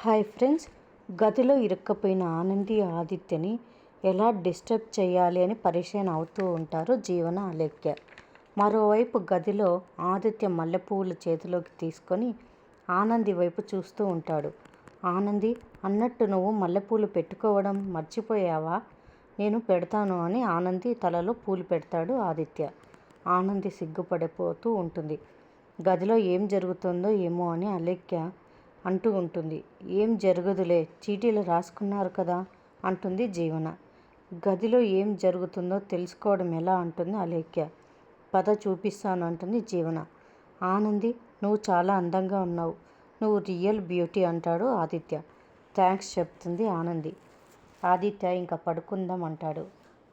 Hi friends గదిలో ఇరుక్కపోయిన ఆనంది ఆదిత్యని ఎలా disturb చేయాలి అని పరిచయం అవుతూ ఉంటారు జీవన అలేఖ్య మరోవైపు గదిలో ఆదిత్య మల్లెపూలు చేతిలోకి తీసుకొని ఆనంది వైపు చూస్తూ ఉంటాడు. ఆనంది అన్నట్టు నువ్వు మల్లెపూలు పెట్టుకోవడం మర్చిపోయావా? నేను పెడతాను అని ఆనంది తలలో పూలు పెడతాడు ఆదిత్య. ఆనంది సిగ్గుపడిపోతూ ఉంటుంది. గదిలో ఏం జరుగుతుందో ఏమో అని అలేఖ్య అంటూ ఉంటుంది. ఏం జరగదులే చీటీలు రాసుకున్నారు కదా అంటుంది జీవన. గదిలో ఏం జరుగుతుందో తెలుసుకోవడం ఎలా అంటుంది అలేఖ్య. పద చూపిస్తాను అంటుంది జీవన. ఆనంది నువ్వు చాలా అందంగా ఉన్నావు. నువ్వు రియల్ బ్యూటీ అంటాడు ఆదిత్య. థ్యాంక్స్ చెప్తుంది ఆనంది. ఆదిత్య ఇంకా పడుకుందాం అంటాడు.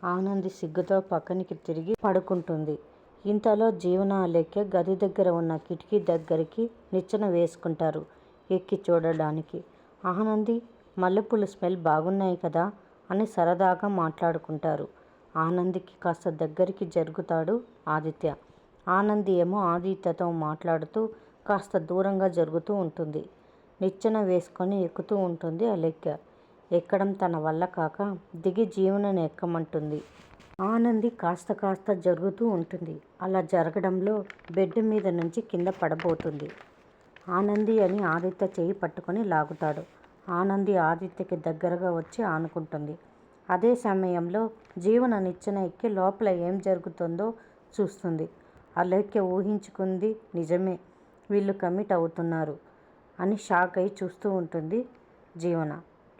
ఆనంది సిగ్గుతో పక్కనికి తిరిగి పడుకుంటుంది. ఇంతలో జీవన అలేఖ్య గది దగ్గర ఉన్న కిటికీ దగ్గరికి నిచ్చెన వేసుకుంటారు. ఎక్కి చూడడానికి. ఆనంది మల్లెపూల స్మెల్ బాగున్నాయి కదా అని సరదాగా మాట్లాడుకుంటారు. ఆనందికి కాస్త దగ్గరికి జరుగుతాడు ఆదిత్య. ఆనంది ఏమో ఆదిత్యతో మాట్లాడుతూ కాస్త దూరంగా జరుగుతూ ఉంటుంది. నిచ్చెన వేసుకొని ఎక్కుతూ ఉంటుంది అలెక్క ఎక్కడం తన వల్ల కాక దిగి జీవనని ఎక్కమంటుంది. ఆనంది కాస్త కాస్త జరుగుతూ ఉంటుంది. అలా జరగడంలో బెడ్ మీద నుంచి కింద పడబోతుంది. ఆనంది అని ఆదిత్య చేయి పట్టుకొని లాగుతాడు. ఆనంది ఆదిత్యకి దగ్గరగా వచ్చి ఆనుకుంటుంది. అదే సమయంలో జీవన నిచ్చెన ఎక్కి లోపల ఏం జరుగుతుందో చూస్తుంది. అలేఖ్య ఊహించుకుంది నిజమే వీళ్ళు కమిట్ అవుతున్నారు అని షాక్ అయి చూస్తూ ఉంటుంది జీవన.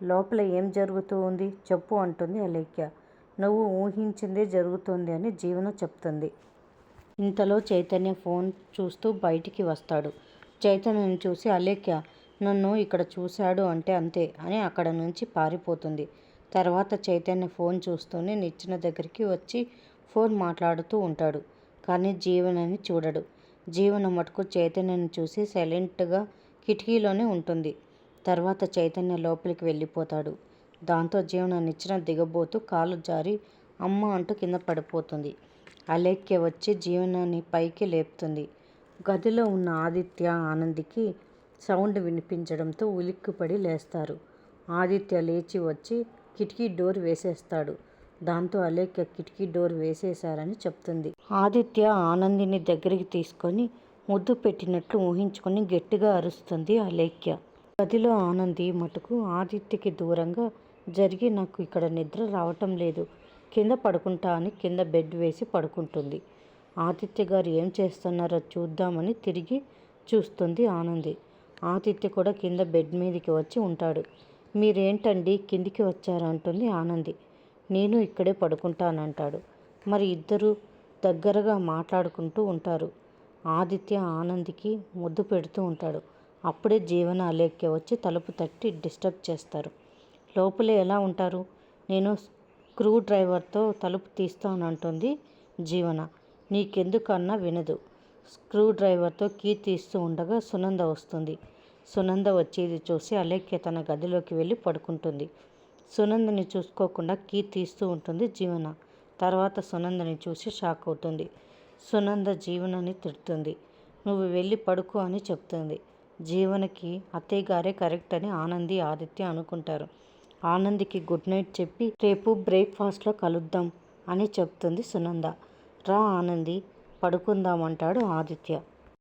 లోపల ఏం జరుగుతూ ఉంది చెప్పు అంటుంది అలేఖ్య. నువ్వు ఊహించిందే జరుగుతుంది అని జీవన చెప్తుంది. ఇంతలో చైతన్య ఫోన్ చూస్తూ బయటికి వస్తాడు. చైతన్యను చూసి అలేఖ్య నన్ను ఇక్కడ చూశాడు అంటే అంతే అని అక్కడ నుంచి పారిపోతుంది. తర్వాత చైతన్య ఫోన్ చూస్తూనే నిచ్చిన దగ్గరికి వచ్చి ఫోన్ మాట్లాడుతూ ఉంటాడు. కానీ జీవనని చూడడు. జీవన మటుకు చైతన్యను చూసి సైలెంట్గా కిటికీలోనే ఉంటుంది. తర్వాత చైతన్య లోపలికి వెళ్ళిపోతాడు. దాంతో జీవన నిచ్చిన దిగబోతూ కాలు జారి అమ్మ అంటూ కింద పడిపోతుంది. అలేఖ్య వచ్చి జీవనాన్ని పైకి లేపుతుంది. గదిలో ఉన్న ఆదిత్య ఆనందికి సౌండ్ వినిపించడంతో ఉలిక్కిపడి లేస్తారు. ఆదిత్య లేచి వచ్చి కిటికీ డోర్ వేసేస్తాడు. దాంతో అలేఖ్య కిటికీ డోర్ వేసేశారని చెప్తుంది. ఆదిత్య ఆనందిని దగ్గరికి తీసుకొని ముద్దు పెట్టినట్లు ఊహించుకొని గట్టిగా అరుస్తుంది అలేఖ్య. గదిలో ఆనంది మటుకు ఆదిత్యకి దూరంగా జరిగి నాకు ఇక్కడ నిద్ర రావటం లేదు. కింద పడుకుంటా అని కింద బెడ్ వేసి పడుకుంటుంది. ఆదిత్య గారు ఏం చేస్తున్నారో చూద్దామని తిరిగి చూస్తుంది ఆనంది. ఆదిత్య కూడా కింద బెడ్ మీదకి వచ్చి ఉంటాడు. మీరేంటండి కిందికి వచ్చారంటుంది ఆనంది. నేను ఇక్కడే పడుకుంటానంటాడు. మరి ఇద్దరు దగ్గరగా మాట్లాడుకుంటూ ఉంటారు. ఆదిత్య ఆనందికి ముద్దు పెడుతూ ఉంటాడు. అప్పుడే జీవన అలేఖ్య వచ్చి తలుపు తట్టి డిస్టర్బ్ చేస్తారు. లోపలే ఎలా ఉంటారు? నేను స్క్రూ డ్రైవర్తో తలుపు తీస్తానంటుంది జీవన. నీకెందుకన్నా వినదు. స్క్రూ డ్రైవర్తో కీ తీస్తూ ఉండగా సునంద వస్తుంది. సునంద వచ్చేది చూసి అలేఖ్య తన గదిలోకి వెళ్ళి పడుకుంటుంది. సునందని చూసుకోకుండా కీ తీస్తూ ఉంటుంది జీవన. తర్వాత సునందని చూసి షాక్ అవుతుంది. సునంద జీవనని తిడుతుంది. నువ్వు వెళ్ళి పడుకో అని చెప్తుంది. జీవనకి అత్తయ్య గారే కరెక్ట్ అని ఆనంది ఆదిత్య అనుకుంటారు. ఆనందికి గుడ్ నైట్ చెప్పి రేపు బ్రేక్ఫాస్ట్లో కలుద్దాం అని చెప్తుంది సునంద. రా ఆనంది పడుకుందామంటాడు ఆదిత్య.